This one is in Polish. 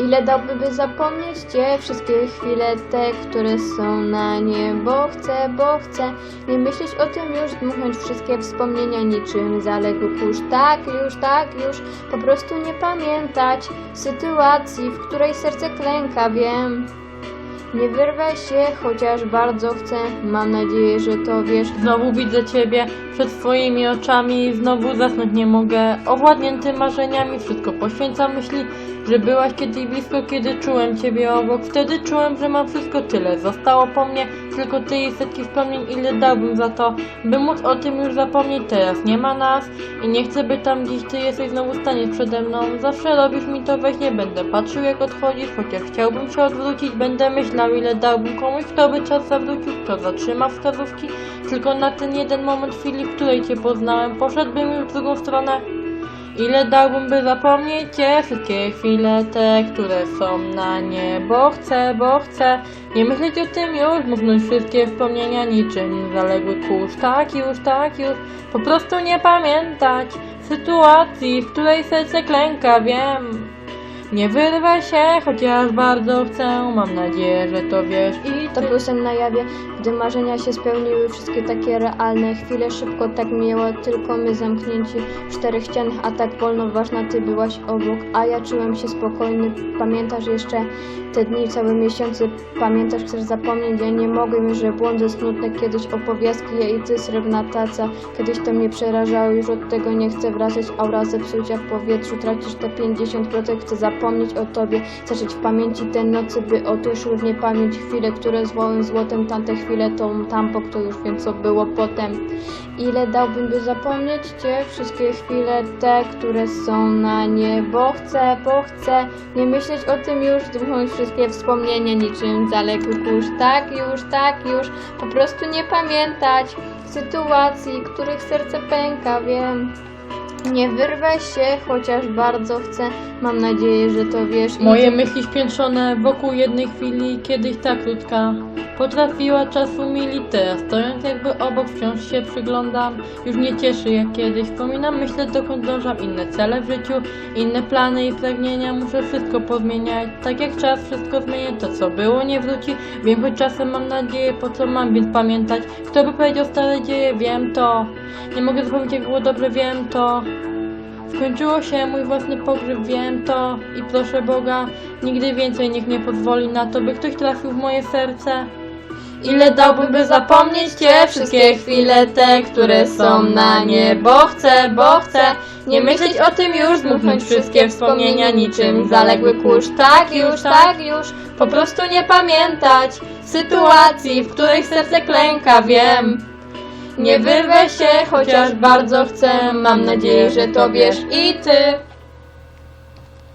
Ile dałby by zapomnieć Cię wszystkie chwile te, które są na nie Bo chcę, bo chcę nie myśleć o tym już Dmuchnąć wszystkie wspomnienia niczym zaległy kurz. Tak już, tak już, po prostu nie pamiętać Sytuacji, w której serce klęka, wiem nie wyrwę się, chociaż bardzo chcę. Mam nadzieję, że to wiesz. Znowu widzę ciebie przed twoimi oczami, znowu zasnąć nie mogę. Owładnięty marzeniami, wszystko poświęcam myśli, że byłaś kiedyś blisko, kiedy czułem ciebie obok. Wtedy czułem, że mam wszystko tyle. Zostało po mnie tylko ty i setki wspomnień, ile dałbym za to, by móc o tym już zapomnieć teraz. Nie ma nas i nie chcę, by tam gdzieś ty jesteś znowu staniesz przede mną. Zawsze robisz mi to, weź nie będę patrzył jak odchodzisz, chociaż chciałbym się odwrócić, będę myślał, ile dałbym komuś, kto by czas zawrócił, kto zatrzymał wskazówki, tylko na ten jeden moment chwili, w której cię poznałem, poszedłbym już w drugą stronę. Ile dałbym, by zapomnieć? Cię, wszystkie chwile te, które są na nie, bo chcę, bo chcę nie myśleć o tym już, mówiąc wszystkie wspomnienia niczym zaległy kurz, tak już, tak już, po prostu nie pamiętać sytuacji, w której serce klęka, wiem. Nie wyrwę się, chociaż bardzo chcę, mam nadzieję, że to wiesz. i To był sen na jawie, gdy marzenia się spełniły, wszystkie takie realne. Chwile szybko tak miała, tylko my zamknięci w czterech ścianach, a tak wolno ważna ty byłaś obok, a ja czułem się spokojny. Pamiętasz jeszcze te dni, całe miesiące, pamiętasz, chcesz zapomnieć, ja nie mogłem, że błądy smutne, kiedyś opowiastki, ja i ty, srebrna taca, kiedyś to mnie przerażało, już od tego nie chcę wracać, aura zepsucia w powietrzu, tracisz te 50%, chcę zapomnieć o tobie, zacząć w pamięci te nocy, by otuszyły w niepamięć chwile, które zwołem złotem, tamte chwile tą tampok, to już wiem co było potem. Ile dałbym, by zapomnieć cię, wszystkie chwile te, które są na nie, bo chcę, bo chcę nie myśleć o tym już, dmuchnąć wszystkie wspomnienia niczym zaległy kurz, tak już, tak już, po prostu nie pamiętać sytuacji, których serce pęka, wiem. Nie wyrwę się, chociaż bardzo chcę. Mam nadzieję, że to wiesz. Moje myśli spiętrzone wokół jednej chwili, kiedyś tak krótka, potrafiła czasu mili teraz, stojąc jakby obok wciąż się przyglądam, już nie cieszy jak kiedyś, wspominam, myślę dokąd dążam, inne cele w życiu, inne plany i pragnienia, muszę wszystko pozmieniać, tak jak czas wszystko zmienia, to co było nie wróci, wiem, choć czasem mam nadzieję, po co mam więc pamiętać, kto by powiedział stare dzieje, wiem to, nie mogę zapomnieć jak było dobrze, wiem to, Skończyło się mój własny pogrzeb, wiem to i proszę Boga, nigdy więcej niech nie pozwoli na to, by ktoś trafił w moje serce. Ile dałbym, by zapomnieć Cię, wszystkie chwile te, które są na nie, bo chcę, bo chcę nie myśleć o tym już, zmuchnąć wszystkie wspomnienia niczym zaległy kurz. Tak już, tak już, po prostu nie pamiętać sytuacji, w której serce klęka, wiem. Nie wyrwę się, chociaż bardzo chcę, mam nadzieję, że to wiesz i Ty.